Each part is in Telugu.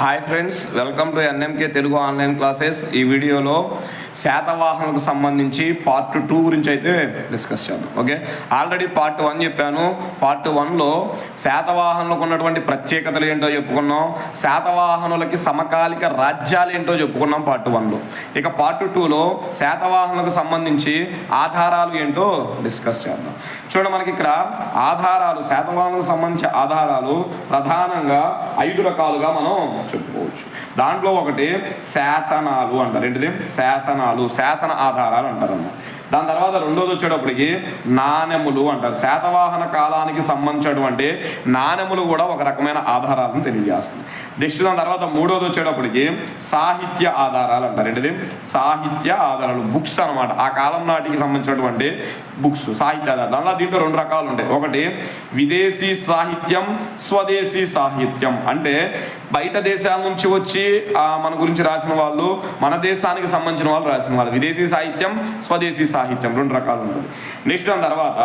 Hi friends welcome to NMK Telugu online classes ఈ వీడియోలో శాతవాహనకు సంబంధించి పార్ట్ టూ గురించి అయితే డిస్కస్ చేద్దాం ఓకే? ఆల్రెడీ పార్ట్ వన్ చెప్పాను. పార్ట్ వన్లో శాతవాహనులకు ఉన్నటువంటి ప్రత్యేకతలు ఏంటో చెప్పుకున్నాం. శాతవాహనులకి సమకాలిక రాజ్యాలు ఏంటో చెప్పుకున్నాం పార్ట్ వన్లో. ఇక పార్ట్ టూలో శాతవాహనులకు సంబంధించి ఆధారాలు ఏంటో డిస్కస్ చేద్దాం. చూడండి మనకి ఇక్కడ ఆధారాలు శాతవాహనులకు సంబంధించి ఆధారాలు ప్రధానంగా ఐదు రకాలుగా మనం చెప్పుకోవచ్చు. దాంట్లో ఒకటి శాసనాలు అంటారు. ఏంటిది? శాసనాలు. శాసన ఆధారాలు అంటారు దాని తర్వాత రెండోది వచ్చేటప్పటికి నాణెములు అంటారు. శాతవాహన కాలానికి సంబంధించినటువంటి నాణెములు కూడా ఒక రకమైన ఆధారాలను తెలియజేస్తుంది. నెక్స్ట్ దాని తర్వాత మూడోది వచ్చేటప్పటికి సాహిత్య ఆధారాలు అంటారు. ఏంటిది? సాహిత్య ఆధారాలు బుక్స్ అన్నమాట. ఆ కాలం నాటికి సంబంధించినటువంటి బుక్స్ సాహిత్య ఆధారాలు దానిలో దీంట్లో రెండు రకాలు ఉంటాయి. ఒకటి విదేశీ సాహిత్యం స్వదేశీ సాహిత్యం. అంటే బయట దేశాల నుంచి వచ్చి మన గురించి రాసిన వాళ్ళు మన దేశానికి సంబంధించిన వాళ్ళు రాసిన వాళ్ళు. విదేశీ సాహిత్యం స్వదేశీ సాహిత్యం. రెండు రకాలు ఉంటుంది నెక్స్ట్ దాని తర్వాత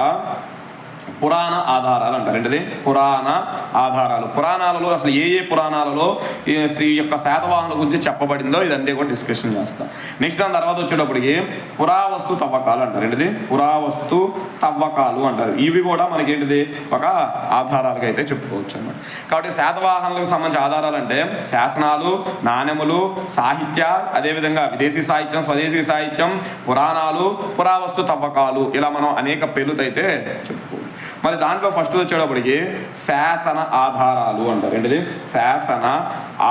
పురాణ ఆధారాలు అంటారు. ఏంటిది? పురాణ ఆధారాలు. పురాణాలలో అసలు ఏ ఏ పురాణాలలో ఈ శ్రీ యొక్క శాతవాహనుల గురించి చెప్పబడిందో ఇదంతా కూడా డిస్కషన్ చేస్తాం. నెక్స్ట్ దాని తర్వాత వచ్చేటప్పటికి పురావస్తు తవ్వకాలు అంటారు. ఏంటిది? పురావస్తు తవ్వకాలు అంటారు. ఇవి కూడా మనకి ఏంటిది? ఒక ఆధారాలుగా అయితే చెప్పుకోవచ్చు అన్నమాట. కాబట్టి శాతవాహనులకు సంబంధించిన ఆధారాలు అంటే శాసనాలు నాణెములు సాహిత్య అదేవిధంగా విదేశీ సాహిత్యం స్వదేశీ సాహిత్యం పురాణాలు పురావస్తు తవ్వకాలు ఇలా మనం అనేక పేర్లతో అయితే చెప్పుకోవచ్చు. మరి దాంట్లో ఫస్ట్ వచ్చేటప్పటికి శాసన ఆధారాలు అంటారు. ఏంటిది? శాసన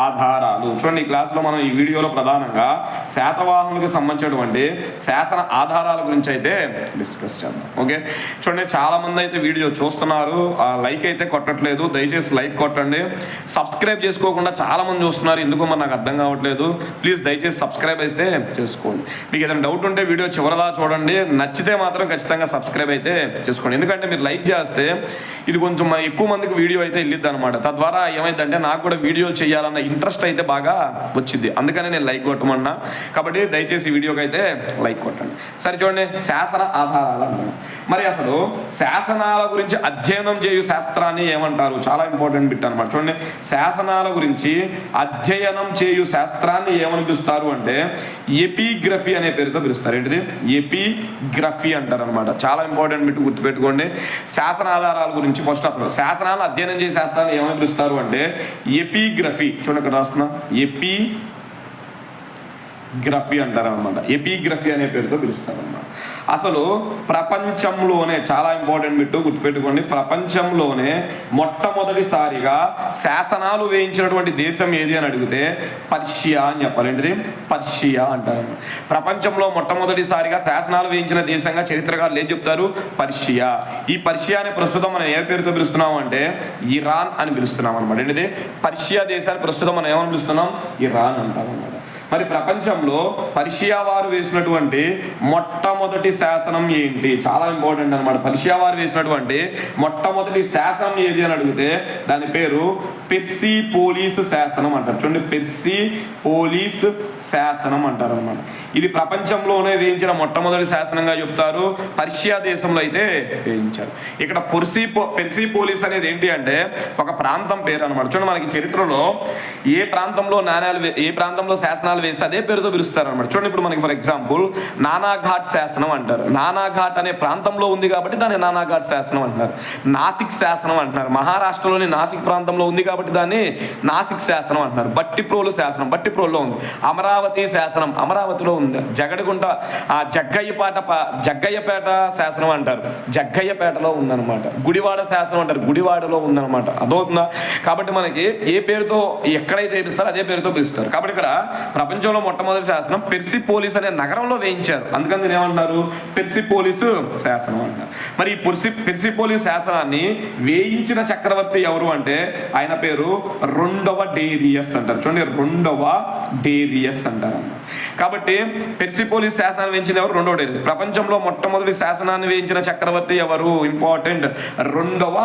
ఆధారాలు. చూడండి ఈ క్లాస్లో మనం ఈ వీడియోలో ప్రధానంగా శాతవాహనులకు సంబంధించినటువంటి శాసన ఆధారాల గురించి అయితే డిస్కస్ చేద్దాం. ఓకే చూడండి చాలా మంది అయితే వీడియో చూస్తున్నారు. ఆ లైక్ అయితే కొట్టట్లేదు. దయచేసి లైక్ కొట్టండి. సబ్స్క్రైబ్ చేసుకోకుండా చాలామంది చూస్తున్నారు. ఎందుకో మరి నాకు అర్థం కావట్లేదు. ప్లీజ్ దయచేసి సబ్స్క్రైబ్ అయితే చేసుకోండి. మీకు ఏదైనా డౌట్ ఉంటే వీడియో చివరిదా చూడండి. నచ్చితే మాత్రం ఖచ్చితంగా సబ్స్క్రైబ్ అయితే చేసుకోండి. ఎందుకంటే మీరు లైక్ చేస్తే ఇది కొంచెం ఎక్కువ మందికి వీడియో అయితే వెళ్ళిద్ది అనమాట తద్వారా ఏమైందంటే నాకు కూడా వీడియో చేయాలన్న ఇంట్రెస్ట్ అయితే బాగా వచ్చింది. అందుకనే నేను లైక్ కొట్టమన్నా. కాబట్టి దయచేసి వీడియోకి అయితే లైక్ కొట్టండి. సరే చూడండి శాసన ఆధారాలు అంటారు మరి అసలు శాసనాల గురించి అధ్యయనం చేయు శాస్త్రాన్ని ఏమంటారు? చాలా ఇంపార్టెంట్ బిట్ అనమాట చూడండి శాసనాల గురించి అధ్యయనం చేయు శాస్త్రాన్ని ఏమని పిలుస్తారు అంటే ఎపిగ్రఫీ అనే పేరుతో పిలుస్తారు. ఏంటిది? ఎపిగ్రఫీ అంటారు అనమాట చాలా ఇంపార్టెంట్ బిట్ గుర్తుపెట్టుకోండి. శాసన ఆధారాల గురించి ఫస్ట్ అసలు శాసనాలు అధ్యయనం చేసే శాస్త్రాన్ని ఏమని పిలుస్తారు అంటే ఎపిగ్రఫీ చూడండి ఇక్కడ రాస్తున్నా. ఎపి గ్రఫీ అంటారు అనమాట ఎపిగ్రఫీ అనే పేరుతో పిలుస్తారు అనమాట అసలు ప్రపంచంలోనే చాలా ఇంపార్టెంట్ బిట్టు గుర్తుపెట్టుకోండి. ప్రపంచంలోనే మొట్టమొదటిసారిగా శాసనాలు వేయించినటువంటి దేశం ఏది అని అడిగితే పర్షియా అని చెప్పాలి. ఏంటిది? పర్షియా అంటారు. ప్రపంచంలో మొట్టమొదటిసారిగా శాసనాలు వేయించిన దేశంగా చరిత్రకారులు ఏం చెప్తారు? పర్షియా. ఈ పర్షియాని ప్రస్తుతం మనం ఏ పేరుతో పిలుస్తున్నాం అంటే ఇరాన్ అని పిలుస్తున్నాం అనమాట ఏంటిది? పర్షియా దేశాన్ని ప్రస్తుతం మనం ఏమని పిలుస్తున్నాం? ఇరాన్ అంటాం అనమాట మరి ప్రపంచంలో పర్షియా వారు వేసినటువంటి మొట్టమొదటి శాసనం ఏంటి? చాలా ఇంపార్టెంట్ అనమాట పర్షియా వారు వేసినటువంటి మొట్టమొదటి శాసనం ఏది అని అడిగితే దాని పేరు పెర్సీ పోలీసు శాసనం అంటారు. చూడండి పెర్సీ పోలీస్ శాసనం అంటారు అనమాట ఇది ప్రపంచంలోనే వేయించిన మొట్టమొదటి శాసనంగా చెప్తారు. పర్షియా దేశంలో అయితే వేయించారు. ఇక్కడ పొర్సీ పో పెర్సీ పోలీస్ అనేది ఏంటి అంటే ఒక ప్రాంతం పేరు అనమాట చూడండి మనకి చరిత్రలో ఏ ప్రాంతంలో నాణ్యాలు ఏ ప్రాంతంలో శాసనాలు వేస్తే అదే పేరుతో పిలుస్తారు అనమాట చూడండి ఇప్పుడు మనకి ఫర్ ఎగ్జాంపుల్ నానాఘాట్ శాసనం అంటారు. నానాఘాట్ అనే ప్రాంతంలో ఉంది కాబట్టి దాన్ని నానాఘాట్ శాసనం అంటున్నారు. నాసిక్ శాసనం అంటున్నారు. మహారాష్ట్రలోని నాసిక్ ప్రాంతంలో ఉంది కాబట్టి దాన్ని నాసిక్ శాసనం అంటున్నారు. బట్టిప్రోలు శాసనం బట్టిప్రోలో ఉంది. అమరావతి శాసనం అమరావతిలో ఉంది. జగడగుంట ఆ జగ్గయ్యపాట జగ్గయ్యపేట శాసనం అంటారు. జగ్గయ్యపేటలో ఉందన్నమాట. గుడివాడ శాసనం అంటారు. గుడివాడలో ఉందన్నమాట. అదవుతుందా కాబట్టి మనకి ఏ పేరుతో ఎక్కడైతే పిలుస్తారో అదే పేరుతో పిలుస్తారు. కాబట్టి ఇక్కడ ప్రపంచంలో మొట్టమొదటి శాసనం పెర్సి పోలీస్ అనే నగరంలో వేయించారు. అందుకని ఏమంటారు పెర్సి పోలీసు శాసనం అంటారు మరి ఈ పెర్సి పెర్సి పోలీస్ శాసనాన్ని వేయించిన చక్రవర్తి ఎవరు అంటే ఆయన పేరు రెండవ డేరియస్ అంటారు. చూడండి రెండవ డేరియస్ అంటారు. అన్నమాట కాబట్టి పెర్సిపోలిస్ శాసనాన్ని వేయించిన ఎవరు? రెండోది ప్రపంచంలో మొట్టమొదటి శాసనాన్ని వేయించిన చక్రవర్తి ఎవరు? ఇంపార్టెంట్. రెండవ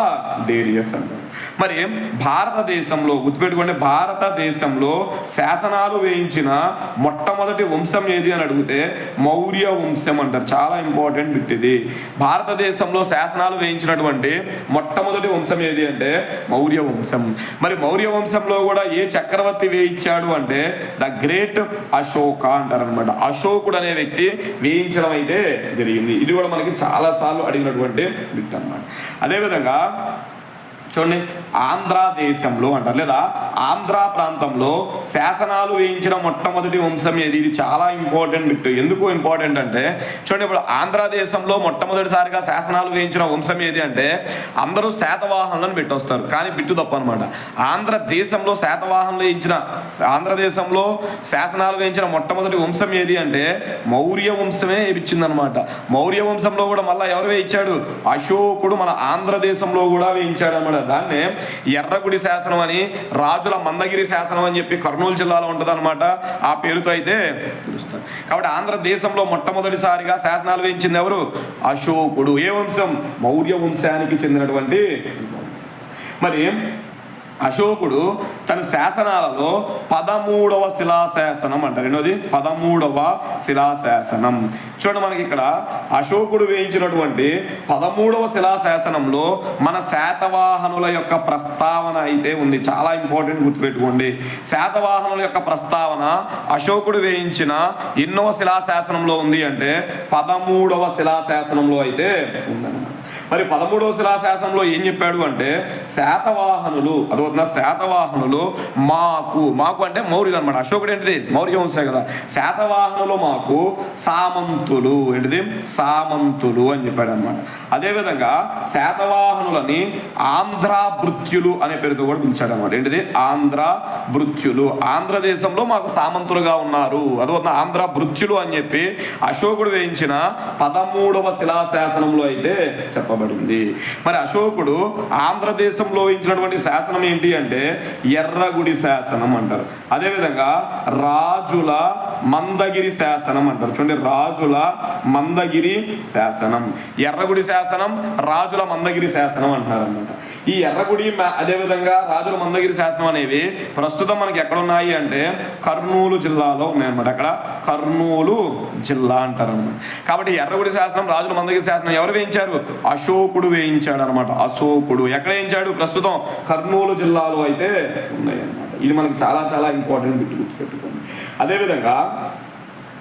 డేరియస్ అంటారు మరి భారతదేశంలో గుర్తుపెట్టుకోండి భారతదేశంలో శాసనాలు వేయించిన మొట్టమొదటి వంశం ఏది అని అడిగితే మౌర్య వంశం అంటారు. చాలా ఇంపార్టెంట్ బిట్ ఇది. భారతదేశంలో శాసనాలు వేయించినటువంటి మొట్టమొదటి వంశం ఏది అంటే మౌర్య వంశం. మరి మౌర్య వంశంలో కూడా ఏ చక్రవర్తి వేయించాడు అంటే ద గ్రేట్ అశోక్ అంటారు అనమాట అశోకుడు అనే వ్యక్తి వేయించడం అయితే జరిగింది. ఇది కూడా మనకి చాలా సార్లు అడిగినటువంటి వ్యక్తి అన్నమాట. అదేవిధంగా చూడండి ఆంధ్ర దేశంలో అంటారు లేదా ఆంధ్ర ప్రాంతంలో శాసనాలు వేయించిన మొట్టమొదటి వంశం ఏది? ఇది చాలా ఇంపార్టెంట్ బిట్ ఎందుకు ఇంపార్టెంట్ అంటే చూడండి ఇప్పుడు ఆంధ్ర దేశంలో మొట్టమొదటిసారిగా శాసనాలు వేయించిన వంశం ఏది అంటే అందరూ శాతవాహనులను పెట్టొస్తారు. కానీ బిట్టు తప్ప అనమాట ఆంధ్ర దేశంలో శాతవాహనులు వేయించిన ఆంధ్రదేశంలో శాసనాలు వేయించిన మొట్టమొదటి వంశం ఏది అంటే మౌర్య వంశమే ఇచ్చిందనమాట మౌర్య వంశంలో కూడా మళ్ళీ ఎవరు వేయించాడు? అశోకుడు మన ఆంధ్రదేశంలో కూడా వేయించాడు అనమాట దాన్నే ఎర్రగుడి శాసనం అని రాజుల మందగిరి శాసనం అని చెప్పి కర్నూలు జిల్లాలో ఉంటుందన్నమాట. ఆ పేరుతో అయితే పిలుస్తారు. కాబట్టి ఆంధ్రదేశంలో మొట్టమొదటిసారిగా శాసనాలు వేయించింది ఎవరు? అశోకుడు. ఏ వంశం? మౌర్య వంశానికి చెందినటువంటి మరి అశోకుడు తన శాసనాలలో పదమూడవ శిలాశాసనం అంటారు. రెండోది పదమూడవ శిలాశాసనం. చూడండి మనకి ఇక్కడ అశోకుడు వేయించినటువంటి పదమూడవ శిలాశాసనంలో మన శాతవాహనుల యొక్క ప్రస్తావన అయితే ఉంది. చాలా ఇంపార్టెంట్ గుర్తుపెట్టుకోండి. శాతవాహనుల యొక్క ప్రస్తావన అశోకుడు వేయించిన ఎన్నవ శిలాశాసనంలో ఉంది అంటే పదమూడవ శిలాశాసనంలో అయితే ఉందన్నమాట. మరి పదమూడవ శిలాశాసనంలో ఏం చెప్పాడు అంటే శాతవాహనులు అదవుతున్న శాతవాహనులు మాకు మాకు అంటే మౌర్యులు అనమాట అశోకుడు ఏంటిది? మౌర్య వంశే కదా. శాతవాహనులు మాకు సామంతులు. ఏంటిది? సామంతులు అని చెప్పాడు అనమాట అదేవిధంగా శాతవాహనులని ఆంధ్రా భృత్యులు అనే పేరుతో కూడా పిలిచాడు అనమాట ఏంటిది? ఆంధ్ర భృత్యులు ఆంధ్రదేశంలో మాకు సామంతులుగా ఉన్నారు. అదవుతున్న ఆంధ్ర భృత్యులు అని చెప్పి అశోకుడు వేయించిన పదమూడవ శిలాశాసనంలో అయితే చెప్పబడింది మరి అశోకుడు ఆంధ్రదేశంలో ఇచ్చినటువంటి శాసనం ఏంటి అంటే ఎర్రగుడి శాసనం అంటారు. అదేవిధంగా రాజుల మందగిరి శాసనం అంటారు. చూడండి రాజుల మందగిరి శాసనం. ఎర్రగుడి శాసనం రాజుల మందగిరి శాసనం అంటారు అనమాట ఈ ఎర్రగుడి అదేవిధంగా రాజుల మందగిరి శాసనం అనేవి ప్రస్తుతం మనకి ఎక్కడ ఉన్నాయి అంటే కర్నూలు జిల్లాలో ఉన్నాయన్నమాట. అక్కడ కర్నూలు జిల్లా అంటారనమాట కాబట్టి ఎర్రగుడి శాసనం రాజుల మందగిరి శాసనం ఎవరు వేయించారు? అశోకుడు వేయించాడు అనమాట అశోకుడు. ఎక్కడ వేయించాడు? ప్రస్తుతం కర్నూలు జిల్లాలో అయితే ఉన్నాయి అన్నమాట ఇది మనకి చాలా చాలా ఇంపార్టెంట్ గుర్తు గుర్తుపెట్టుకోండి అదేవిధంగా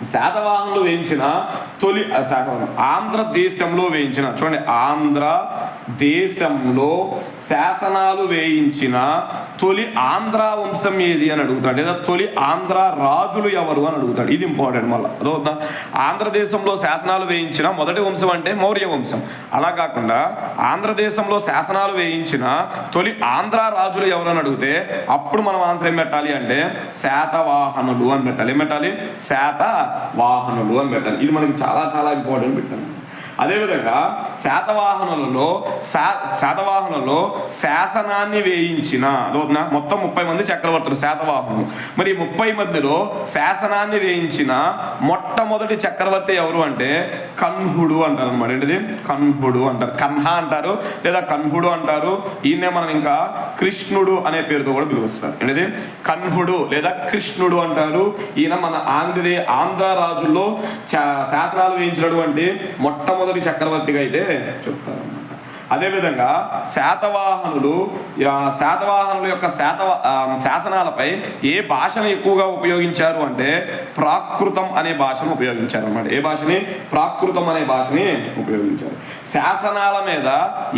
శాతవాహనులు వేయించిన తొలి శాతవాహనం ఆంధ్రదేశంలో వేయించిన చూడండి ఆంధ్ర దేశంలో శాసనాలు వేయించిన తొలి ఆంధ్ర వంశం ఏది అని అడుగుతాడు. లేదా తొలి ఆంధ్ర రాజులు ఎవరు అని అడుగుతాడు. ఇది ఇంపార్టెంట్ మళ్ళీ. అదవుతుందా ఆంధ్రదేశంలో శాసనాలు వేయించిన మొదటి వంశం అంటే మౌర్య వంశం. అలా కాకుండా ఆంధ్రదేశంలో శాసనాలు వేయించిన తొలి ఆంధ్ర రాజులు ఎవరు అని అడిగితే అప్పుడు మనం ఆన్సర్ ఏం పెట్టాలి అంటే శాతవాహనులు అని పెట్టాలి. ఏం పెట్టాలి? శాత వాహనులు అని పెట్టాలి ఇది మనకి చాలా చాలా ఇంపార్టెంట్ పెట్టాలి అదేవిధంగా శాతవాహనులలో శా శాతవాహనులలో శాసనాన్ని వేయించిన మొత్తం ముప్పై మంది చక్రవర్తులు శాతవాహనులు. మరి ముప్పై మధ్యలో శాసనాన్ని వేయించిన మొట్టమొదటి చక్రవర్తి ఎవరు అంటే కన్హుడు అంటారు అనమాట ఏంటిది? కన్హుడు అంటారు. కన్హ అంటారు లేదా కన్హుడు అంటారు. ఈయనే మనం ఇంకా కృష్ణుడు అనే పేరుతో కూడా పిలుస్తారు ఏంటిది? కన్హుడు లేదా కృష్ణుడు అంటారు. ఈయన మన ఆంధ్రదే ఆంధ్ర రాజుల్లో చా- శాసనాలు వేయించినటువంటి మొట్టమొదటి చక్రవర్తిగా అయితే చెప్తాను. అదేవిధంగా శాతవాహనులు శాతవాహనుల యొక్క శాత శాసనాలపై ఏ భాషను ఎక్కువగా ఉపయోగించారు అంటే ప్రాకృతం అనే భాషను ఉపయోగించారు అనమాట ఏ భాషని? ప్రాకృతం అనే భాషని ఉపయోగించారు. శాసనాల మీద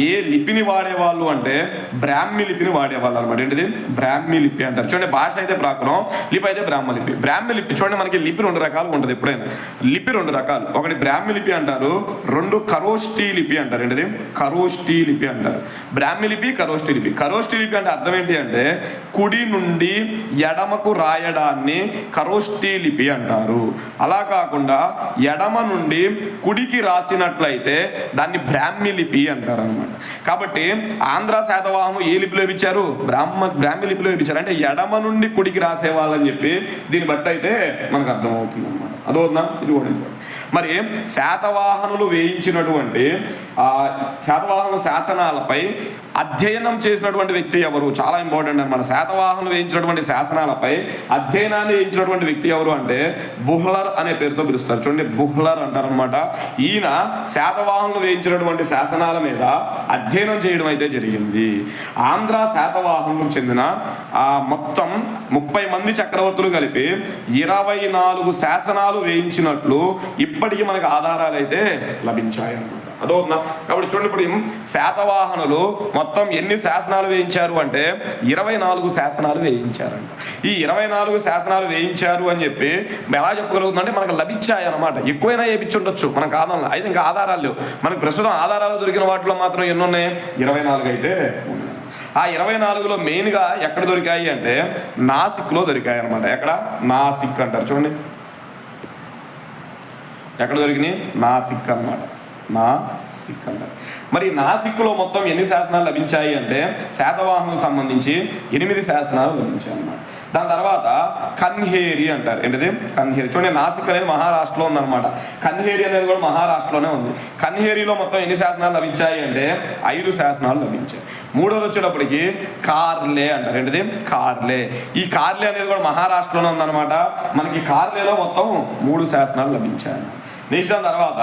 ఏ లిపిని వాడేవాళ్ళు అంటే బ్రాహ్మి లిపిని వాడేవాళ్ళు అనమాట ఏంటిది? బ్రాహ్మి లిపి అంటారు. చూడండి భాష అయితే ప్రాకృతం లిపి అయితే బ్రాహ్మ లిపి. బ్రాహ్మి లిపి చూడండి మనకి లిపి రెండు రకాలు ఉంటుంది ఎప్పుడైనా. లిపి రెండు రకాలు. ఒకటి బ్రాహ్మి లిపి అంటారు రెండు కరోష్టి లిపి అంటారు. ఏంటిది? కరోష్టి కరోష్టి లిపి అంటారు. బ్రాహ్మి లిపి కరోష్టి లిపి. కరోష్టి లిపి అంటే అర్థం ఏంటి అంటే కుడి నుండి ఎడమకు రాయడాన్ని కరోష్టి లిపి అంటారు. అలా కాకుండా ఎడమ నుండి కుడికి రాసినట్లయితే దాన్ని బ్రాహ్మి లిపి అంటారు అనమాట కాబట్టి ఆంధ్ర శాతవాహనం ఏ లిపిలో ఇచ్చారు బ్రాహ్మ బ్రాహ్మి లిపిలో ఇచ్చారు అంటే ఎడమ నుండి కుడికి రాసేవాళ్ళని చెప్పి దీన్ని బట్టి అయితే మనకు అర్థమవుతుంది? అనమాట అదవుతుందా ఇది కూడా. మరి శాతవాహనులు వేయించినటువంటి ఆ శాతవాహన శాసనాలపై అధ్యయనం చేసినటువంటి వ్యక్తి ఎవరు? చాలా ఇంపార్టెంట్ అనమాట శాతవాహనులు వేయించినటువంటి శాసనాలపై అధ్యయనాన్ని వేయించినటువంటి వ్యక్తి ఎవరు అంటే బుహ్లర్ అనే పేరుతో పిలుస్తారు. చూడండి బుహ్లర్ అంటారనమాట ఈయన శాతవాహనులు వేయించినటువంటి శాసనాల మీద అధ్యయనం చేయడం అయితే జరిగింది. ఆంధ్ర శాతవాహనులకు చెందిన ఆ మొత్తం ముప్పై మంది చక్రవర్తులు కలిపి ఇరవై నాలుగు శాసనాలు వేయించినట్లు ఇప్పటికీ మనకు ఆధారాలు అయితే లభించాయి అన్నమాట. అదవుతుందా కాబట్టి చూడండి ఇప్పుడు శాతవాహనులు మొత్తం ఎన్ని శాసనాలు వేయించారు అంటే ఇరవై నాలుగు శాసనాలు వేయించారంట. ఈ ఇరవై నాలుగు శాసనాలు వేయించారు అని చెప్పి ఎలా చెప్పగలుగుతుందంటే మనకు లభించాయన్నమాట ఎక్కువైనా వేయించి ఉండొచ్చు మనకు ఆధారాలు అయితే ఇంకా ఆధారాలు లేవు. మనకు ప్రస్తుతం ఆధారాలు దొరికిన వాటిలో మాత్రం ఎన్ని ఉన్నాయి? ఇరవై నాలుగు అయితే ఆ ఇరవై నాలుగులో మెయిన్గా ఎక్కడ దొరికాయి అంటే నాసిక్లో దొరికాయి అనమాట ఎక్కడ? నాసిక్ అంటారు. చూడండి. ఎక్కడ దొరికినాయి? నాసిక్ అన్నమాట నాసిక్ అంటారు మరి నాసిక్లో మొత్తం ఎన్ని శాసనాలు లభించాయి అంటే శాతవాహనకు సంబంధించి ఎనిమిది శాసనాలు లభించాయి అన్నమాట. దాని తర్వాత కన్హేరి అంటారు. ఏంటిది? కన్హేరి. చూడండి నాసిక్ అనేది మహారాష్ట్రలో ఉందన్నమాట. కన్హేరి అనేది కూడా మహారాష్ట్రలోనే ఉంది. కన్హేరిలో మొత్తం ఎన్ని శాసనాలు లభించాయి అంటే ఐదు శాసనాలు లభించాయి. మూడోది వచ్చేటప్పటికి కార్లే అంటారు. ఏంటిది? కార్లే. ఈ కార్లే అనేది కూడా మహారాష్ట్రలోనే ఉందన్నమాట. మనకి కార్లేలో మొత్తం మూడు శాసనాలు లభించాయి నెక్స్ట్ దాని తర్వాత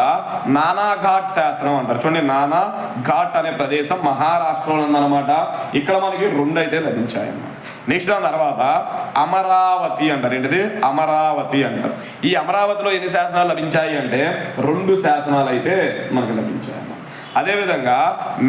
నానాఘాట్ శాస్త్రం అంటారు. చూడండి నానా ఘాట్ అనే ప్రదేశం మహారాష్ట్రలో ఉందన్నమాట ఇక్కడ మనకి రెండు అయితే లభించాయి అన్నమాట. నెక్స్ట్ దాని తర్వాత అమరావతి అంటారు. ఏంటిది? అమరావతి అంటారు. ఈ అమరావతిలో ఎన్ని శాసనాలు లభించాయి అంటే రెండు శాసనాలు అయితే మనకు లభించాయి అదేవిధంగా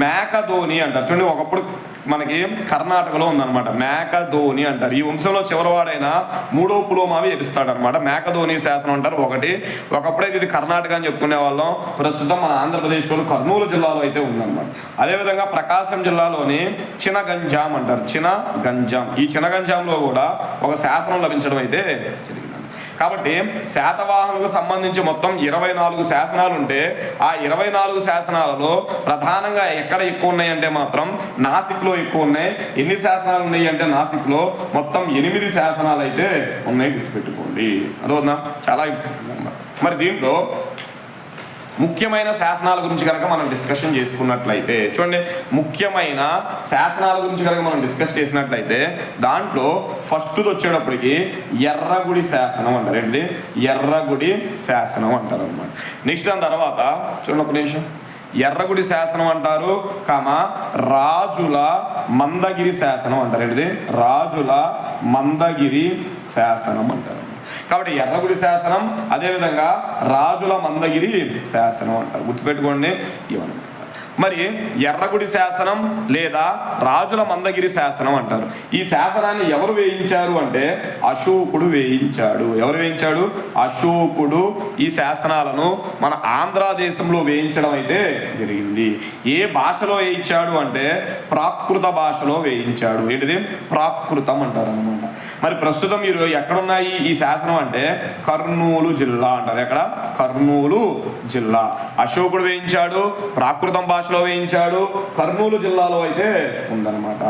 మేకధోని అంటారు. చూడండి ఒకప్పుడు మనకి కర్ణాటకలో ఉందన్నమాట. మేకధోని అంటారు. ఈ వంశంలో చివరివాడైన మూడో పులోమావి ఎపిస్తాడు అనమాట మేకధోని శాసనం అంటారు ఒకటి. ఒకప్పుడైతే ఇది కర్ణాటక అని చెప్పుకునే వాళ్ళం. ప్రస్తుతం మన ఆంధ్రప్రదేశ్లో కర్నూలు జిల్లాలో అయితే ఉందన్నమాట. అదేవిధంగా ప్రకాశం జిల్లాలోని చినగంజాం అంటారు. చినగంజాం. ఈ చినగంజాంలో కూడా ఒక శాసనం లభించడం అయితే జరిగింది కాబట్టి శాతవాహనులకు సంబంధించి మొత్తం ఇరవై నాలుగు శాసనాలు ఉంటే ఆ ఇరవై నాలుగు శాసనాలలో ప్రధానంగా ఎక్కడ ఎక్కువ ఉన్నాయంటే మాత్రం నాసిక్లో ఎక్కువ ఉన్నాయి. ఎన్ని శాసనాలు ఉన్నాయి అంటే నాసిక్లో మొత్తం ఎనిమిది శాసనాలు అయితే ఉన్నాయి గుర్తుపెట్టుకోండి. అదవునా చాలా మరి దీంట్లో ముఖ్యమైన శాసనాల గురించి కనుక మనం డిస్కషన్ చేసుకున్నట్లయితే చూడండి ముఖ్యమైన శాసనాల గురించి కనుక మనం డిస్కస్ చేసినట్లయితే దాంట్లో ఫస్ట్ది వచ్చేటప్పటికి ఎర్రగుడి శాసనం అంటారు. ఏంటి ఎర్రగుడి శాసనం అంటారు అనమాట నెక్స్ట్ దాని తర్వాత చూడండి ఒక నిమిషం. ఎర్రగుడి శాసనం అంటారు కామ రాజుల మందగిరి శాసనం అంటారు. ఏంటిది? రాజుల మందగిరి శాసనం అంటారు. కాబట్టి ఎర్రగుడి శాసనం అదేవిధంగా రాజుల మందగిరి శాసనం అంటారు. గుర్తుపెట్టుకోండి ఇవన్నీ. మరి ఎర్రగుడి శాసనం లేదా రాజుల మందగిరి శాసనం అంటారు. ఈ శాసనాన్ని ఎవరు వేయించారు అంటే అశోకుడు వేయించాడు. ఎవరు వేయించాడు? అశోకుడు. ఈ శాసనాలను మన ఆంధ్ర దేశంలో వేయించడం అయితే జరిగింది. ఏ భాషలో వేయించాడు అంటే ప్రాకృత భాషలో వేయించాడు. ఏంటిది? ప్రాకృతం అంటారు అనమాట మరి ప్రస్తుతం మీరు ఎక్కడున్నాయి ఈ శాసనం అంటే కర్నూలు జిల్లా అంటారు. ఎక్కడ? కర్నూలు జిల్లా. అశోకుడు వేయించాడు ప్రాకృతం భాషలో వేయించాడు కర్నూలు జిల్లాలో అయితే ఉందన్నమాట.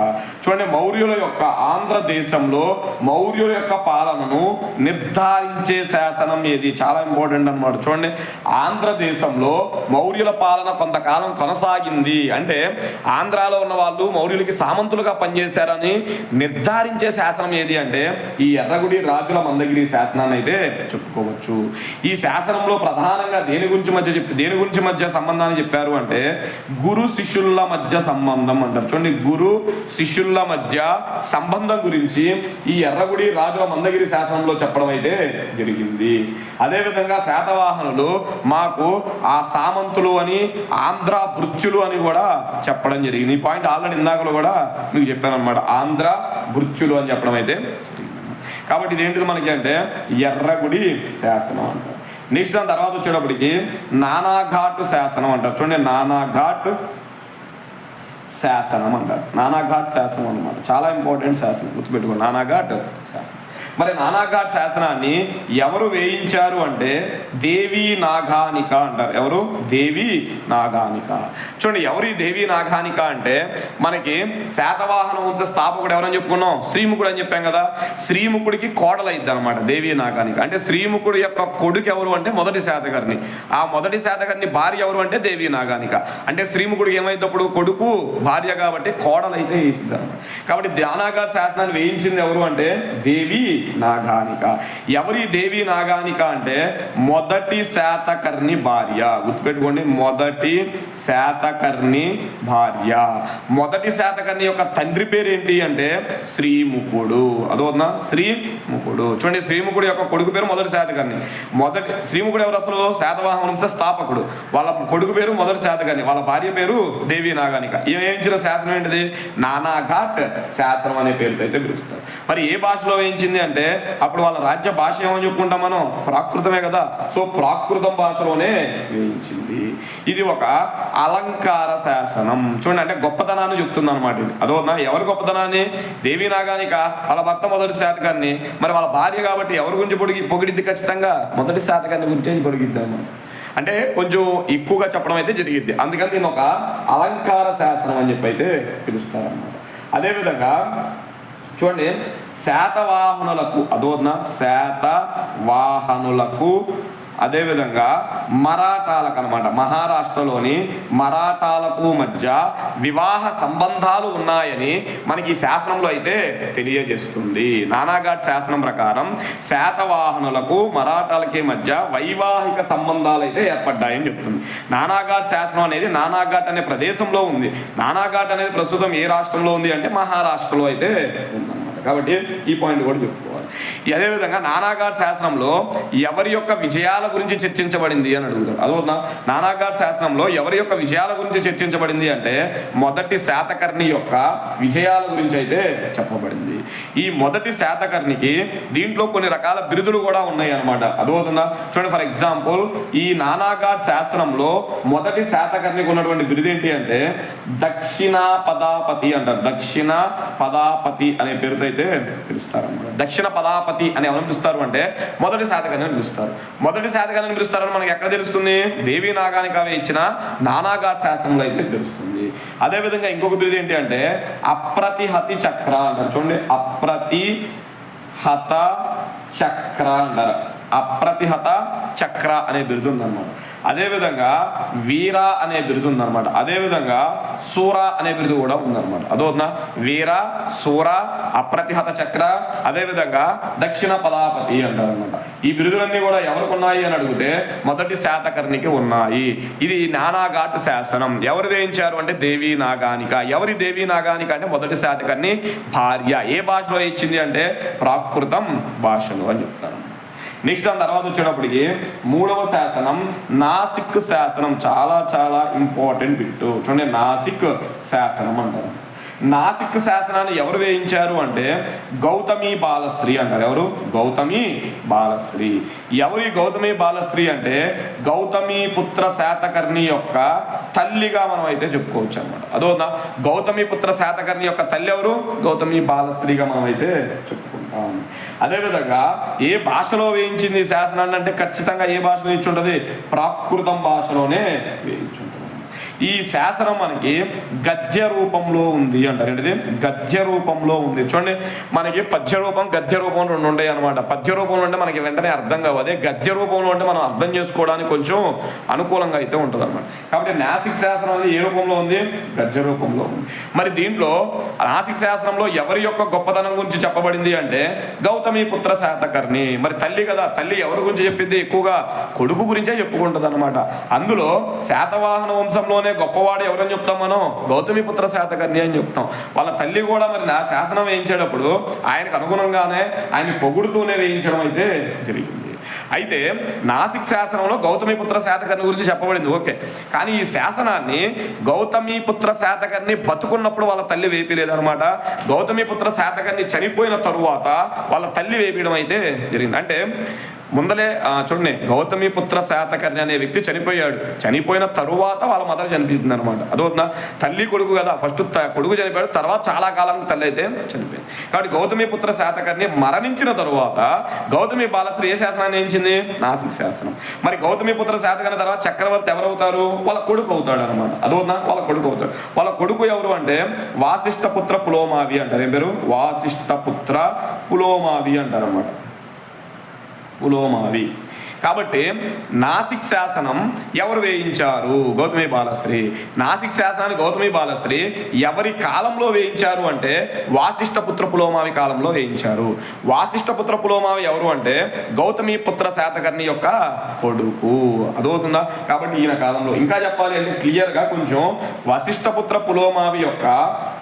చూడండి మౌర్యుల యొక్క ఆంధ్రదేశంలో మౌర్యుల యొక్క పాలనను నిర్ధారించే శాసనం ఏది? చాలా ఇంపార్టెంట్ అన్నమాట. చూడండి ఆంధ్రదేశంలో మౌర్యుల పాలన కొంతకాలం కొనసాగింది అంటే ఆంధ్రాలో ఉన్న వాళ్ళు మౌర్యులకి సామంతులుగా పనిచేశారని నిర్ధారించే శాసనం ఏది అంటే ఈ ఎర్రగుడి రాజుల మందగిరి శాసనాన్ని అయితే చెప్పుకోవచ్చు. ఈ శాసనంలో ప్రధానంగా దేని గురించి మధ్య చెప్పి దేని గురించి మధ్య సంబంధాన్ని చెప్పారు అంటే గురు శిష్యుల మధ్య సంబంధం అంటారు. చూడండి గురు శిష్యుల మధ్య సంబంధం గురించి ఈ ఎర్రగుడి రాజుల మందగిరి శాసనంలో చెప్పడం అయితే జరిగింది. అదేవిధంగా శాతవాహనులు మాకు ఆ సామంతులు అని ఆంధ్ర భృత్యులు అని కూడా చెప్పడం జరిగింది. ఈ పాయింట్ ఆల్రెడీ ఇందాకలో కూడా మీకు చెప్పాను అనమాట ఆంధ్ర భృత్యులు అని చెప్పడం అయితే కాబట్టి ఇదేంటిది మనకి అంటే ఎర్రగుడి శాసనం అంటారు నెక్స్ట్ దాని తర్వాత వచ్చేటప్పటికి నానాఘాట్ శాసనం అంటారు చూడండి నానాఘాట్ శాసనం అంటారు నానాఘాట్ శాసనం అనమాట చాలా ఇంపార్టెంట్ శాసనం గుర్తుపెట్టుకో. నానాఘాట్ శాసనం. మరి నానాఘాట్ శాసనాన్ని ఎవరు వేయించారు అంటే దేవి నాగానిక అంటారు. ఎవరు? దేవి నాగానిక చూడండి ఎవరు ఈ దేవి నాగానిక అంటే మనకి శాతవాహన వంశ స్థాపకుడు ఎవరని చెప్పుకున్నాం? శ్రీముఖుడు అని చెప్పాం కదా. శ్రీముఖుడికి కోడలు అనమాట దేవి నాగానిక అంటే శ్రీముఖుడు యొక్క కొడుకు ఎవరు అంటే మొదటి శాతకర్ణి. ఆ మొదటి శాతకర్ణి భార్య ఎవరు అంటే దేవి నాగానిక అంటే శ్రీముఖుడికి ఏమైనప్పుడు కొడుకు భార్య కాబట్టి కోడలైతే వేసింది కాబట్టి ధ్యానాగార్ శాసనాన్ని వేయించింది ఎవరు అంటే? దేవి నాగానిక. ఎవరి దేవి నాగానిక అంటే మొదటి శాతకర్ణి భార్య. గుర్తుపెట్టుకోండి మొదటి శాతకర్ణి భార్య. మొదటి శాతకర్ణి యొక్క తండ్రి పేరు ఏంటి అంటే శ్రీముఖుడు అదోనా శ్రీముఖుడు చూడండి శ్రీముఖుడు యొక్క కొడుకు పేరు మొదటి శాతకర్ణి. మొదటి శ్రీముఖుడు ఎవరు అసలు? శాతవాహన వంశ స్థాపకుడు. వాళ్ళ కొడుకు పేరు మొదటి శాతకర్ణి. వాళ్ళ భార్య పేరు దేవి నాగానిక. ఈమె వేయించిన శాసనం ఏంటిది? నానాఘాట్ శాస్త్రం అనే పేరుతో అయితే పిలుస్తారు. మరి ఏ భాషలో వేయించింది అంటే అప్పుడు వాళ్ళ రాజ్య భాష ఏమని చెప్పుకుంటాం మనం? ప్రాకృతమే కదా. సో ప్రాకృతం భాషలోనే వేయించింది. ఇది ఒక అలంకార శాసనం. చూడండి అంటే గొప్పతనాన్ని చెప్తుంది అనమాట ఇది. అదో ఎవరి గొప్పతనాన్ని? దేవి నాగానిక వాళ్ళ భర్త మొదటి శాతకాన్ని. మరి వాళ్ళ భార్య కాబట్టి ఎవరి గురించి పొడిగి పొగిడిద్ది ఖచ్చితంగా? మొదటి శాతకాన్ని గురించి పొడిగిద్దాము అంటే కొంచెం ఎక్కువగా చెప్పడం అయితే జరిగింది అందుకని దీని ఒక అలంకార శాసనం అని చెప్పి అయితే పిలుస్తారన్నమాట. అదేవిధంగా చూడండి. శాతవాహనులకు అదోన శాతవాహనులకు అదేవిధంగా మరాఠాలకు అనమాట మహారాష్ట్రలోని మరాఠాలకు మధ్య వివాహ సంబంధాలు ఉన్నాయని మనకి ఈ శాసనంలో అయితే తెలియజేస్తుంది. నానాఘాట్ శాసనం ప్రకారం శాతవాహనులకు మరాఠాలకి మధ్య వైవాహిక సంబంధాలు అయితే ఏర్పడ్డాయని చెప్తుంది. నానాఘాట్ శాసనం అనేది నానాఘాట్ అనే ప్రదేశంలో ఉంది. నానాఘాట్ అనేది ప్రస్తుతం ఏ రాష్ట్రంలో ఉంది అంటే మహారాష్ట్రలో అయితే ఉందన్నమాట. కాబట్టి ఈ పాయింట్ కూడా చెప్పుకోవాలి. అదేవిధంగా నానాఘాట్ శాసనంలో ఎవరి యొక్క విజయాల గురించి చర్చించబడింది అని అడుగుతారు. అదవునా నానాఘాట్ శాసనంలో ఎవరి యొక్క విజయాల గురించి చర్చించబడింది అంటే మొదటి శాతకర్ణి యొక్క విజయాల గురించి అయితే చెప్పబడింది. ఈ మొదటి శాతకర్ణికి దీంట్లో కొన్ని రకాల బిరుదులు కూడా ఉన్నాయి అనమాట అదవుతుందా చూడండి ఫర్ ఎగ్జాంపుల్ ఈ నానాఘాట్ శాస్త్రంలో మొదటి శాతకర్ణికి ఉన్నటువంటి బిరుదు ఏంటి అంటే దక్షిణ పదాపతి అంటారు. దక్షిణ పదాపతి అనే పేరుతో అయితే పిలుస్తారు దక్షిణ పదాపతి అని ఎవరు పిలుస్తారు అంటే మొదటి శాతకర్ణి పిలుస్తారు. మొదటి శాతకర్ణి పిలుస్తారని మనకి ఎక్కడ తెలుస్తుంది? దేవి అవి ఇచ్చిన నానాఘాట్ శాసనంలో అయితే తెలుస్తుంది. అదేవిధంగా ఇంకొక బిరుదు ఏంటి అంటే అప్రతిహతి చక్ర అంటారు. చూడండి అప్రతిహత చక్ర అంటారు. అప్రతిహత చక్ర అనే బిరుదు ఉందన్నమాట. అదేవిధంగా వీర అనే బిరుదు ఉందన్నమాట. అదేవిధంగా సూర అనే బిరుదు కూడా ఉందన్నమాట. అదోనా వీర సూర అప్రతిహత చక్ర అదేవిధంగా దక్షిణ పదాపతి అంటారనమాట ఈ బిరుదులన్నీ కూడా ఎవరికి ఉన్నాయి అని అడిగితే మొదటి శాతకర్ణికి ఉన్నాయి. ఇది నానాఘాట్ శాసనం. ఎవరు వేయించారు అంటే దేవి నాగానిక. ఎవరి దేవి నాగానిక అంటే మొదటి శాతకర్ణి భార్య. ఏ భాషలో ఇచ్చింది అంటే ప్రాకృతం భాషలో అని చెప్తారు. నెక్స్ట్ దాని తర్వాత వచ్చేటప్పటికి మూడవ శాసనం నాసిక్ శాసనం. చాలా చాలా ఇంపార్టెంట్ బిట్ చూడండి నాసిక్ శాసనం అంటారు. నాసిక్ శాసనాన్ని ఎవరు వేయించారు అంటే గౌతమి బాలశ్రీ అంటారు. ఎవరు? గౌతమి బాలశ్రీ. ఎవరు ఈ గౌతమి బాలశ్రీ అంటే? గౌతమి పుత్ర శాతకర్ణి యొక్క తల్లిగా మనం అయితే చెప్పుకోవచ్చు అనమాట అదో గౌతమి పుత్ర శాతకర్ణి యొక్క తల్లి ఎవరు? గౌతమి బాలశ్రీగా మనం అయితే చెప్పుకుంటాం. అదేవిధంగా ఏ భాషలో వేయించింది శాసనాన్ని అంటే ఖచ్చితంగా ఏ భాషలో ఇచ్చి ఉంటుంది ప్రాకృతం భాషలోనే వేయించుంటుంది. ఈ శాసనం మనకి గద్య రూపంలో ఉంది అంటారు. ఏంటిది? గద్య రూపంలో ఉంది. చూడండి మనకి పద్య రూపం గద్య రూపం రెండు ఉంటాయి అనమాట పద్య రూపంలో అంటే మనకి వెంటనే అర్థం కావదే గద్య రూపంలో అంటే మనం అర్థం చేసుకోవడానికి కొంచెం అనుకూలంగా అయితే ఉంటుంది అనమాట కాబట్టి నాసిక్ శాసనం అనేది ఏ రూపంలో ఉంది? గద్య రూపంలో ఉంది. మరి దీంట్లో నాసిక్ శాసనంలో ఎవరి యొక్క గొప్పతనం గురించి చెప్పబడింది అంటే గౌతమి పుత్ర శాతకర్ణి. మరి తల్లి కదా తల్లి ఎవరి గురించి చెప్పింది? ఎక్కువగా కొడుకు గురించే చెప్పుకుంటుంది అనమాట అందులో శాతవాహన వంశంలోనే గొప్పవాడు ఎవరని చెప్తాం మనం? గౌతమిపుత్ర శాతకర్ణి అని చెప్తాం. వాళ్ళ తల్లి కూడా మరి నా శాసనం వేయించేటప్పుడు ఆయనకు అనుగుణంగానే ఆయన పొగుడుతూనే వేయించడం అయితే జరిగింది. అయితే నాసిక్ శాసనంలో గౌతమి పుత్ర శాతకర్ణి గురించి చెప్పబడింది. ఓకే. కానీ ఈ శాసనాన్ని గౌతమిపుత్ర శాతకర్ణి బతుకున్నప్పుడు వాళ్ళ తల్లి వేపిలేదనమాట గౌతమిపుత్ర శాతకర్ణి చనిపోయిన తరువాత వాళ్ళ తల్లి వేపించడం అయితే జరిగింది. అంటే ముందలే చూడండి గౌతమి పుత్ర శాతకర్ణి అనే వ్యక్తి చనిపోయాడు. చనిపోయిన తరువాత వాళ్ళ మదర్ చనిపోతుంది అనమాట అదవుతుందా తల్లి కొడుకు కదా ఫస్ట్ కొడుకు చనిపోయాడు తర్వాత చాలా కాలానికి తల్లి అయితే చనిపోయింది. కాబట్టి గౌతమి పుత్ర శాతకర్ణి మరణించిన తరువాత గౌతమి బాలశ్రీ ఏ శాసనాన్ని వేయించింది నాసిక శాసనం. మరి గౌతమి పుత్ర శాతకర్ణి తర్వాత చక్రవర్తి ఎవరవుతారు? వాళ్ళ కొడుకు అవుతాడు అనమాట అదవుతుందా వాళ్ళ కొడుకు అవుతాడు. వాళ్ళ కొడుకు ఎవరు అంటే వాసిష్ఠ పుత్ర పులోమావి అంటారు. ఏం పేరు? వాసిష్ఠ పుత్ర పులోమావి అంటారు అనమాట పులోమావి కాబట్టి నాసిక్ శాసనం ఎవరు వేయించారు? గౌతమి బాలశ్రీ. నాసిక్ శాసనాన్ని గౌతమి బాలశ్రీ ఎవరి కాలంలో వేయించారు అంటే వాసిష్ఠ పుత్ర పులోమావి కాలంలో వేయించారు. వాసిష్ఠ పుత్ర పులోమావి ఎవరు అంటే గౌతమి పుత్ర శాతకర్ణి యొక్క కొడుకు. అదవుతుందా కాబట్టి ఈయన కాలంలో. ఇంకా చెప్పాలి అంటే క్లియర్గా కొంచెం వశిష్ఠపుత్ర పులోమావి యొక్క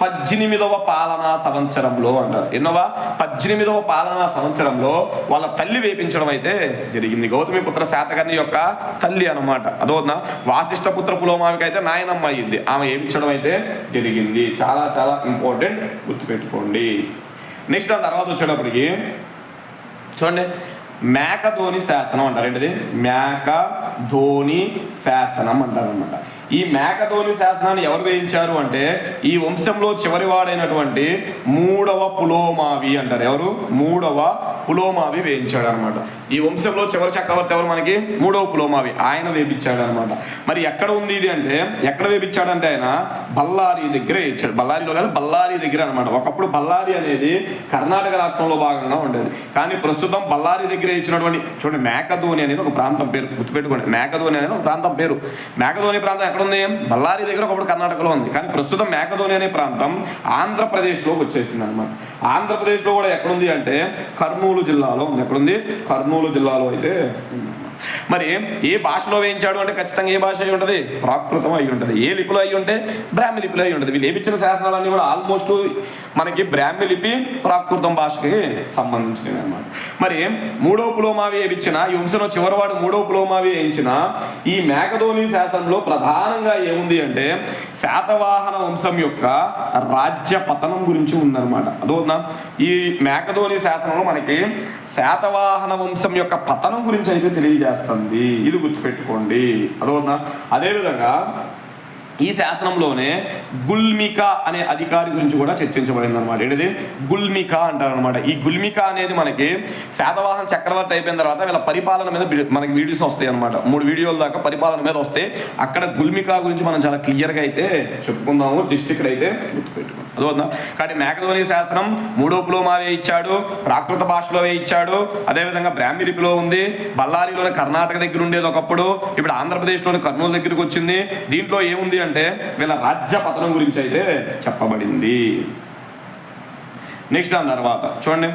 పద్దెనిమిదవ పాలనా సంవత్సరంలో అంటారు. ఎన్నవ? పద్దెనిమిదవ పాలనా సంవత్సరంలో వాళ్ళ తల్లి వేపించడం అయితే జరిగింది. గౌతమ పుత్ర శాతకర్ణి యొక్క తల్లి అన్నమాట. అదోనా వాసిష్ఠ పుత్ర పులోమావికి అయితే నాయనమ్మ అయ్యింది. ఆమె ఏమిచ్చడం అయితే జరిగింది. చాలా చాలా ఇంపార్టెంట్ గుర్తుపెట్టుకోండి. నెక్స్ట్ దాని తర్వాత వచ్చేటప్పటికి చూడండి. మేక ధోని శాసనం అంటారు. ఏంటిది? మేక ధోని శాసనం అంటారు అనమాట ఈ మేక ధోని శాసనాన్ని ఎవరు వేయించారు అంటే ఈ వంశంలో చివరి వాడైనటువంటి మూడవ పులోమావి అంటారు. ఎవరు? మూడవ పులోమావి వేయించాడు అనమాట ఈ వంశంలో చివరి చక్రవర్తి ఎవరు మనకి? మూడవ పులోమావి. ఆయన వేపించాడు అనమాట మరి ఎక్కడ ఉంది ఇది అంటే ఎక్కడ వేపించాడంటే ఆయన బళ్ళారి దగ్గర ఇచ్చాడు. బల్లారిలో కాదు బల్లారి దగ్గర అనమాట. ఒకప్పుడు బల్లారి అనేది కర్ణాటక రాష్ట్రంలో భాగంగా ఉండేది. కానీ ప్రస్తుతం బల్లారి దగ్గర ఇచ్చినటువంటి చూడండి మేకధోని అనేది ఒక ప్రాంతం పేరు గుర్తుపెట్టుకోండి. మేకధోని అనేది ఒక ప్రాంతం పేరు. మేకధోని ప్రాంతం ఎక్కడ ఉంది? బల్లారి దగ్గర ఒకప్పుడు కర్ణాటకలో ఉంది. కానీ ప్రస్తుతం మేకధోని అనే ప్రాంతం ఆంధ్రప్రదేశ్లోకి వచ్చేసింది అనమాట ఆంధ్రప్రదేశ్లో కూడా ఎక్కడుంది అంటే కర్నూలు జిల్లాలో ఉంది. ఎక్కడుంది? కర్నూలు జిల్లాలో అయితే. మరి ఏ భాషలో వేయించాడు అంటే ఖచ్చితంగా ఏ భాష అయి ఉంటుంది? ప్రాకృతం అయి ఉంటుంది. ఏ లిపిలో అయి ఉంటే బ్రాహ్మి లిపిలో అయి ఉంటుంది. వీళ్ళు ఏపించిన శాసనాలన్నీ కూడా ఆల్మోస్ట్ మనకి బ్రాహ్మి లిపి ప్రాకృతం భాషకి సంబంధించినవి అనమాట మరి మూడో పులోమావి వేయించిన ఈ వంశంలో చివరివాడు మూడో పులోమావి వేయించిన ఈ మేకధోని శాసనంలో ప్రధానంగా ఏముంది అంటే శాతవాహన వంశం యొక్క రాజ్య పతనం గురించి ఉందన్నమాట. అదోనా? ఈ మేకధోని శాసనంలో మనకి శాతవాహన వంశం యొక్క పతనం గురించి అయితే చేస్తుంది. ఇది గుర్తుపెట్టుకోండి. అదోనా అదేవిధంగా ఈ శాసనంలోనే గుల్మిక అనే అధికారి గురించి కూడా చర్చించబడింది అనమాట ఏంటిది? గుల్మిక అంటారనమాట ఈ గుల్మిక అనేది మనకి శాతవాహన చక్రవర్తి అయిపోయిన తర్వాత వీళ్ళ పరిపాలన మీద మనకి వీడియోస్ వస్తాయి అనమాట మూడు వీడియోల దాకా పరిపాలన మీద వస్తాయి అక్కడ గుల్మిక గురించి మనం చాలా క్లియర్గా అయితే చెప్పుకుందాము. డిస్ట్రిక్ట్ అయితే గుర్తుపెట్టుకోండి. అదవుతుందా కాబట్టి మేకధోని శాసనం మూడో పులోమావే ఇచ్చాడు ప్రాకృత భాషలో ఇచ్చాడు. అదేవిధంగా బ్రాహ్మిలిపిలో ఉంది బళ్ళారిలోని కర్ణాటక దగ్గర ఉండేది ఒకప్పుడు ఇప్పుడు ఆంధ్రప్రదేశ్లోని కర్నూలు దగ్గరికి వచ్చింది. దీంట్లో ఏముంది అంటే వీళ్ళ రాజ్య పతనం గురించి అయితే చెప్పబడింది. నెక్స్ట్ దాని తర్వాత చూడండి.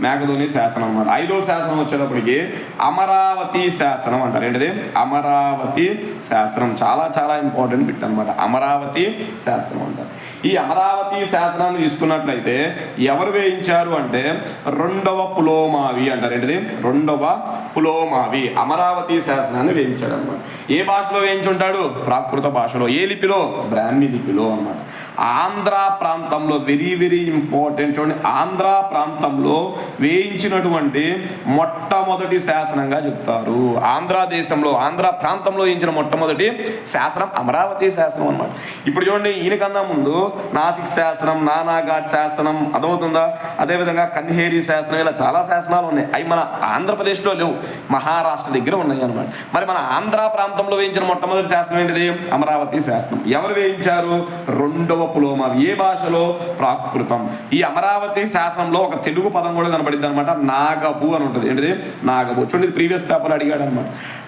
మేకధోని శాసనం అన్నమాట. ఐదో శాసనం వచ్చేటప్పటికి అమరావతి శాసనం అంటారు. ఏంటిది? అమరావతి శాసనం. చాలా చాలా ఇంపార్టెంట్ బిట్ అనమాట అమరావతి శాసనం అంటారు. ఈ అమరావతి శాసనాన్ని తీసుకున్నట్లయితే ఎవరు వేయించారు అంటే రెండవ పులోమావి అంటారు. ఏంటిది? రెండవ పులోమావి అమరావతి శాసనాన్ని వేయించాడు అనమాట ఏ భాషలో వేయించుంటాడు? ప్రాకృత భాషలో. ఏ లిపిలో? బ్రాహ్మీ లిపిలో అన్నమాట. ఆంధ్ర ప్రాంతంలో వెరీ వెరీ ఇంపార్టెంట్. చూడండి ఆంధ్ర ప్రాంతంలో వేయించినటువంటి మొట్టమొదటి శాసనంగా చెప్తారు. ఆంధ్ర దేశంలో ఆంధ్ర ప్రాంతంలో వేయించిన మొట్టమొదటి శాసనం అమరావతి శాసనం అనమాట ఇప్పుడు చూడండి ఈయనకన్నా ముందు నాసిక్ శాసనం నానాఘాట్ శాసనం అదవుతుందా అదేవిధంగా కన్హేరి శాసనం ఇలా చాలా శాసనాలు ఉన్నాయి. అవి మన ఆంధ్రప్రదేశ్లో లేవు మహారాష్ట్ర దగ్గర ఉన్నాయి అనమాట మరి మన ఆంధ్ర ప్రాంతంలో వేయించిన మొట్టమొదటి శాసనం ఏంటిది? అమరావతి శాసనం. ఎవరు వేయించారు? రెండవ పులోమ ఏ భాషలో ప్రాకృతం. ఈ అమరావతి శాసనంలో ఒక తెలుగు పదం కూడా కనబడింది అనమాట నాగబు అని ఉంటుంది. ఏంటిది? నాగబు. చూడండి ప్రీవియస్ పేపర్ అడిగాడు అనమాట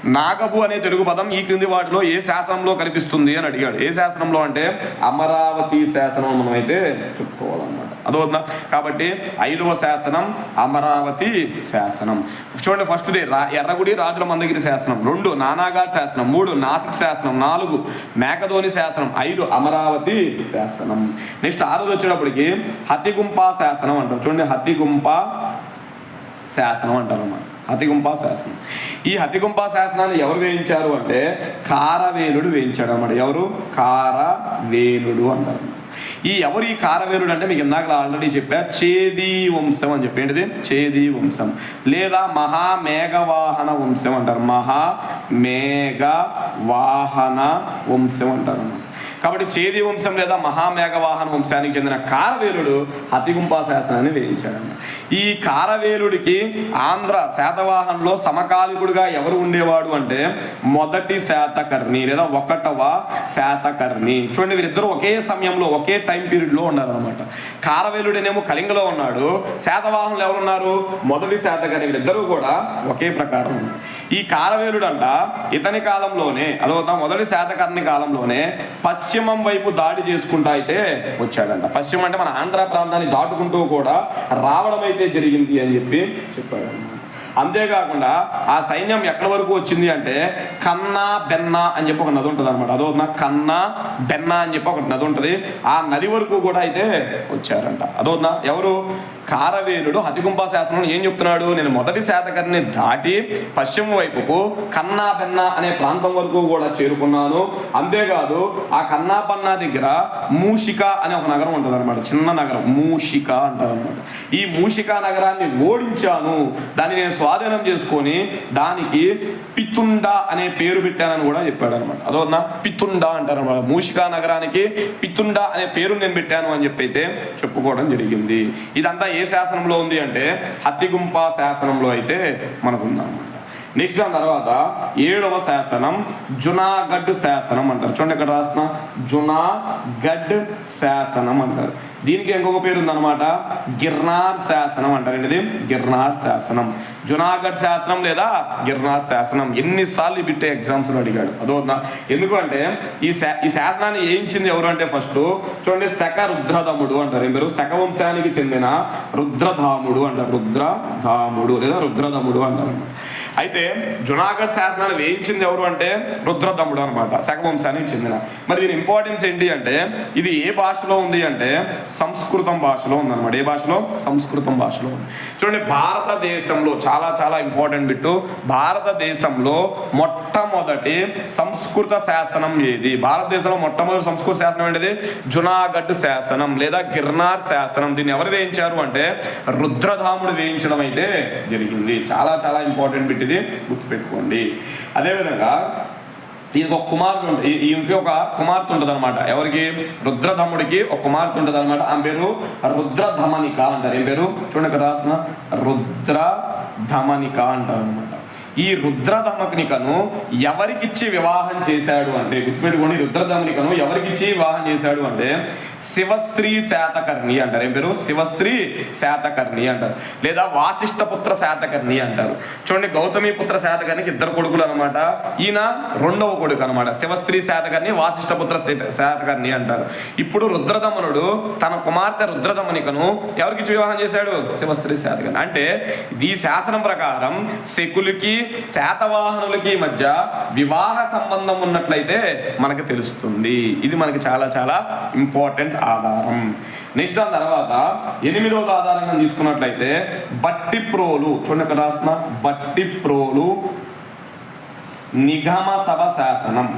నాగబు అనే తెలుగు పదం ఈ క్రింది వాటిలో ఏ శాసనంలో కనిపిస్తుంది అని అడిగాడు. ఏ శాసనంలో అంటే అమరావతి శాసనం మనం అయితే చెప్పుకోవాలన్నమాట. అదవుతుందా కాబట్టి ఐదవ శాసనం అమరావతి శాసనం. చూడండి ఫస్ట్ది రా ఎర్రగుడి రాజుల మందగిరి శాసనం. రెండు నానాఘాట్ శాసనం. మూడు నాసిక్ శాసనం. నాలుగు మేకధోని శాసనం. ఐదు అమరావతి శాసనం. నెక్స్ట్ ఆరోజు వచ్చేటప్పటికి హతిగుంప శాసనం అంటారు. చూడండి హతిగుంప శాసనం అంటారు అన్నమాట. హతిగుంప శాసనం. ఈ హతిగుంప శాసనాన్ని ఎవరు వేయించారు అంటే కారవేలుడు వేయించాడు అన్నమాట. ఎవరు? కారవేలుడు అంటారు ఈ ఎవరు ఈ కారవేరుడు అంటే మీకు ఇందాక ఆల్రెడీ చెప్పా చేది వంశం అని చెప్పి. ఏంటిది? చేది వంశం. లేదా మహామేఘవాహన వంశం అంటారు. మహా మేఘ వాహన వంశం అంటారు. అన్నమాట. కాబట్టి చేది వంశం లేదా మహామేఘవాహన వంశానికి చెందిన కారవేలుడు హతిగుంపా శాసనాన్ని వేయించాడు ఈ కారవేలుడికి ఆంధ్ర శాతవాహనంలో సమకాలికుడుగా ఎవరు ఉండేవాడు అంటే మొదటి శాతకర్ణి లేదా ఒకటవ శాతకర్ణి. చూడండి వీరిద్దరు ఒకే సమయంలో ఒకే టైం పీరియడ్లో ఉన్నారనమాట కారవేలుడేనేమో కళింగలో ఉన్నాడు. శాతవాహనులు ఎవరున్నారు? మొదటి శాతకర్ణి. వీరిద్దరూ కూడా ఒకే ప్రకారం ఈ కారవేలుడు అంట ఇతని కాలంలోనే అదో మొదటి శాతకర్ణి కాలంలోనే పశ్చిమ పశ్చిమం వైపు దాడి చేసుకుంటా అయితే వచ్చాడంట. పశ్చిమం అంటే మన ఆంధ్ర ప్రాంతాన్ని దాటుకుంటూ కూడా రావడం అయితే జరిగింది అని చెప్పి చెప్పాడు. అంతేకాకుండా ఆ సైన్యం ఎక్కడి వరకు వచ్చింది అంటే కన్నా బెన్న అని చెప్పి ఒక నది ఉంటుంది అనమాట అదో కన్నా బెన్న అని చెప్పి ఒక నది ఉంటుంది. ఆ నది వరకు కూడా అయితే వచ్చారంట. అదోనా ఎవరు? కారవేరుడు హతిగుంప శాసనంలో ఏం చెప్తున్నాడు? నేను మొదటి శాతకర్ని దాటి పశ్చిమ వైపుకు కన్నా పెన్న అనే ప్రాంతం వరకు కూడా చేరుకున్నాను. అంతేకాదు ఆ కన్నా పన్నా దగ్గర మూషిక అనే ఒక నగరం ఉంటుంది అనమాట చిన్న నగరం మూషిక అంటారనమాట ఈ మూషిక నగరాన్ని ఓడించాను. దాన్ని నేను స్వాధీనం చేసుకొని దానికి పితుండ అనే పేరు పెట్టానని కూడా చెప్పాడు అనమాట అదొకనా పితుండ అంటారు అనమాట మూషిక నగరానికి పితుండ అనే పేరు నేను పెట్టాను అని చెప్పైతే చెప్పుకోవడం జరిగింది. ఇదంతా ఏ శాసనంలో ఉంది అంటే హత్తిగుంప శాసనంలో అయితే మనకు ఉందన్నమాట నెక్స్ట్ దాని తర్వాత ఏడవ శాసనం జునాగఢ్ శాసనం అంటారు. చూడండి ఇక్కడ రాసిన జునాగఢ్ శాసనం అంటారు. దీనికి ఇంకొక పేరు ఉందన్నమాట గిర్నార్ శాసనం అంటారండి ఏంటిది? గిర్నార్ శాసనం. జునాగఢ్ శాసనం లేదా గిర్నార్ శాసనం? ఎన్నిసార్లు పెట్టే బిట్టే ఎగ్జామ్స్ అడిగాడు. అదో ఎందుకంటే ఈ శా- ఈ శాసనాన్ని ఏయించింది ఎవరు అంటే ఫస్ట్ చూడండి శక రుద్రధముడు అంటారు. ఏం శకవంశానికి శక వంశానికి చెందిన రుద్రధాముడు అంటారు. రుద్రధాముడు లేదా రుద్రధముడు అంటారు. అయితే జునాగఢ్ శాసనాన్ని వేయించింది ఎవరు అంటే రుద్రదమ్ముడు అనమాట శకవంశానికి చెందిన. మరి దీని ఇంపార్టెన్స్ ఏంటి అంటే ఇది ఏ భాషలో ఉంది అంటే సంస్కృతం భాషలో ఉందన్నమాట. ఏ భాషలో? సంస్కృతం భాషలో ఉంది. చూడండి భారతదేశంలో చాలా చాలా ఇంపార్టెంట్ బిట్టు. భారతదేశంలో మొట్టమొదటి సంస్కృత శాసనం ఏది? భారతదేశంలో మొట్టమొదటి సంస్కృత శాసనం ఏంటిది? జునాగఢ్ శాసనం లేదా గిర్నార్ శాసనం. దీన్ని ఎవరు వేయించారు అంటే రుద్రధాముడు వేయించడం అయితే జరిగింది. చాలా చాలా ఇంపార్టెంట్ బిట్ ఇది గుర్తుపెట్టుకోండి. అదేవిధంగా ఈయనకు ఒక కుమారుడు ఉంట- ఈ- ఈయనకి ఒక కుమార్తె ఉంటుంది అనమాట ఎవరికి? రుద్రధముడికి ఒక కుమార్తె ఉంటుంది అనమాట ఆమె పేరు రుద్రధమనిక అంటారు. ఏం పేరు? చూడండి ఇక్కడ రాసిన రుద్రధమనిక అంటారు అనమాట ఈ రుద్రధమనికను ఎవరికిచ్చి వివాహం చేశాడు అంటే గుర్తుపెట్టుకోండి రుద్రధమనికను ఎవరికిచ్చి వివాహం చేశాడు అంటే శివశ్రీ శాతకర్ణి అంటారు. ఏం పేరు? శివశ్రీ శాతకర్ణి అంటారు. లేదా వాసిష్ఠ పుత్ర శాతకర్ణి అంటారు. చూడండి గౌతమి పుత్ర శాతకర్ణికి ఇద్దరు కొడుకులు అనమాట ఈయన రెండవ కొడుకు అనమాట శివశ్రీ శాతకర్ణి వాసిష్ఠ పుత్ర శాత- శాతకర్ణి అంటారు. ఇప్పుడు రుద్రదమనుడు తన కుమార్తె రుద్రదమనికను ఎవరికి వివాహం చేశాడు? శివశ్రీ శాతకర్ణి. అంటే ఈ శాసనం ప్రకారం శకులకి శాతవాహనులకి మధ్య వివాహ సంబంధం ఉన్నట్లయితే మనకు తెలుస్తుంది. ఇది మనకి చాలా చాలా ఇంపార్టెంట్ ఆధారం. నెక్స్ట్ దాని తర్వాత ఎనిమిదవ ఆధారంగా తీసుకున్నట్లయితే బట్టి ప్రోలు చూడండి ఇక్కడ రాసిన బట్టి ప్రోలు నిగమ సభ శాసనం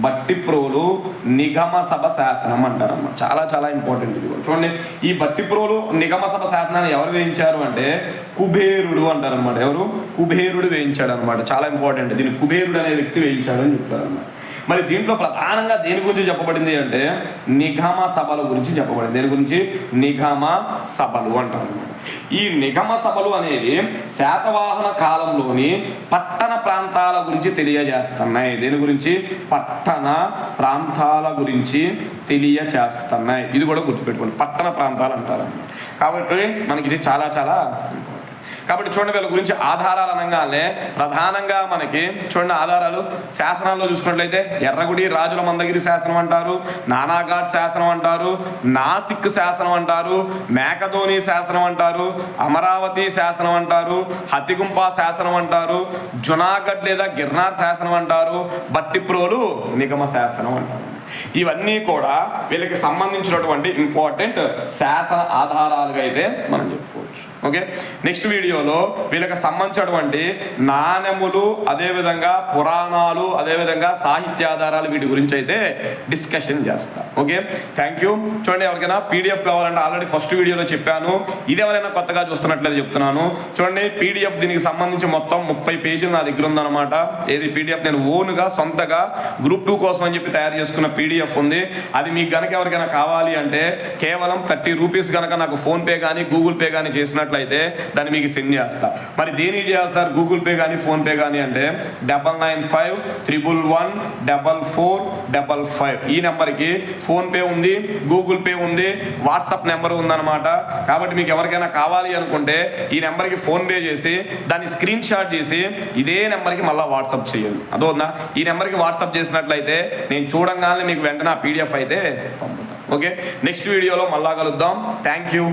బట్టిప్రోలు నిగమ సభ శాసనం అంటారన్నమాట. చాలా చాలా ఇంపార్టెంట్ ఇది చూడండి ఈ బట్టిప్రోలు నిగమ సభ శాసనాన్ని ఎవరు వేయించారు అంటే కుబేరుడు అంటారన్నమాట. ఎవరు? కుబేరుడు వేయించాడు అనమాట చాలా ఇంపార్టెంట్ దీన్ని కుబేరుడు అనే వ్యక్తి వేయించాడు అని చెప్తారన్నమాట. మరి దీంట్లో ప్రధానంగా దేని గురించి చెప్పబడింది అంటే నిగమ సభల గురించి చెప్పబడింది. దేని గురించి? నిగమ సభలు అంటారు అన్నమాట ఈ నిగమ సభలు అనేవి శాతవాహన కాలంలోని పట్ట ప్రాంతాల గురించి తెలియజేస్తున్నాయి. దేని గురించి? పట్టణ ప్రాంతాల గురించి తెలియజేస్తున్నాయి ఇది కూడా గుర్తుపెట్టుకోండి. పట్టణ ప్రాంతాలు అంటారు. కాబట్టి మనకి ఇది చాలా చాలా. కాబట్టి చూడండి వీళ్ళ గురించి ఆధారాలు అనగానే ప్రధానంగా మనకి చూడండి ఆధారాలు. శాసనాల్లో చూసుకున్నట్లయితే ఎర్రగుడి రాజుల మందగిరి శాసనం అంటారు నానాఘాట్ శాసనం అంటారు నాసిక్ శాసనం అంటారు మేకధోని శాసనం అంటారు అమరావతి శాసనం అంటారు హతిగుంప శాసనం అంటారు జునాగఢ్ లేదా గిర్నార్ శాసనం అంటారు బట్టిప్రోలు నిగమ శాసనం అంటారు. ఇవన్నీ కూడా వీళ్ళకి సంబంధించినటువంటి ఇంపార్టెంట్ శాసన ఆధారాలుగా అయితే మనం చెప్పుకోవచ్చు. ఓకే? నెక్స్ట్ వీడియోలో వీళ్ళకి సంబంధించినటువంటి నాణెములు అదేవిధంగా పురాణాలు అదేవిధంగా సాహిత్యాధారాలు వీటి గురించి అయితే డిస్కషన్ చేస్తా. ఓకే? థ్యాంక్ యూ చూడండి ఎవరికైనా పీడిఎఫ్ కావాలంటే ఆల్రెడీ ఫస్ట్ వీడియోలో చెప్పాను. ఇది ఎవరైనా కొత్తగా చూస్తున్నట్లయితే చెప్తున్నాను. చూడండి పీడిఎఫ్ దీనికి సంబంధించి మొత్తం ముప్పై పేజీలు నా దగ్గర ఉందన్నమాట. ఏది పీడిఎఫ్? నేను ఓన్గా సొంతగా గ్రూప్ టూ కోసం అని చెప్పి తయారు చేసుకున్న పీడిఎఫ్ ఉంది. అది మీకు గనక ఎవరికైనా కావాలి అంటే కేవలం థర్టీ రూపీస్ కనుక నాకు ఫోన్పే కానీ గూగుల్ పే కానీ చేసినట్లయితే దాన్ని మీకు సెండ్ చేస్తా. మరి దేనికి చేయాలి సార్ గూగుల్ పే కానీ ఫోన్పే కానీ అంటే double nine five triple one double four double five ఈ నెంబర్కి ఫోన్పే ఉంది గూగుల్ పే ఉంది వాట్సాప్ నెంబర్ ఉందన్నమాట. కాబట్టి మీకు ఎవరికైనా కావాలి అనుకుంటే ఈ నెంబర్కి ఫోన్ పే చేసి దాన్ని స్క్రీన్ షాట్ చేసి ఇదే నెంబర్కి మళ్ళీ వాట్సాప్ చేయాలి అదోందా ఈ నెంబర్కి వాట్సాప్ చేసినట్లయితే నేను చూడంగానే మీకు వెంటనే ఆ పీడిఎఫ్ అయితే పంపుతాను ఓకే? నెక్స్ట్ వీడియోలో మళ్ళా కలుద్దాం. Thank you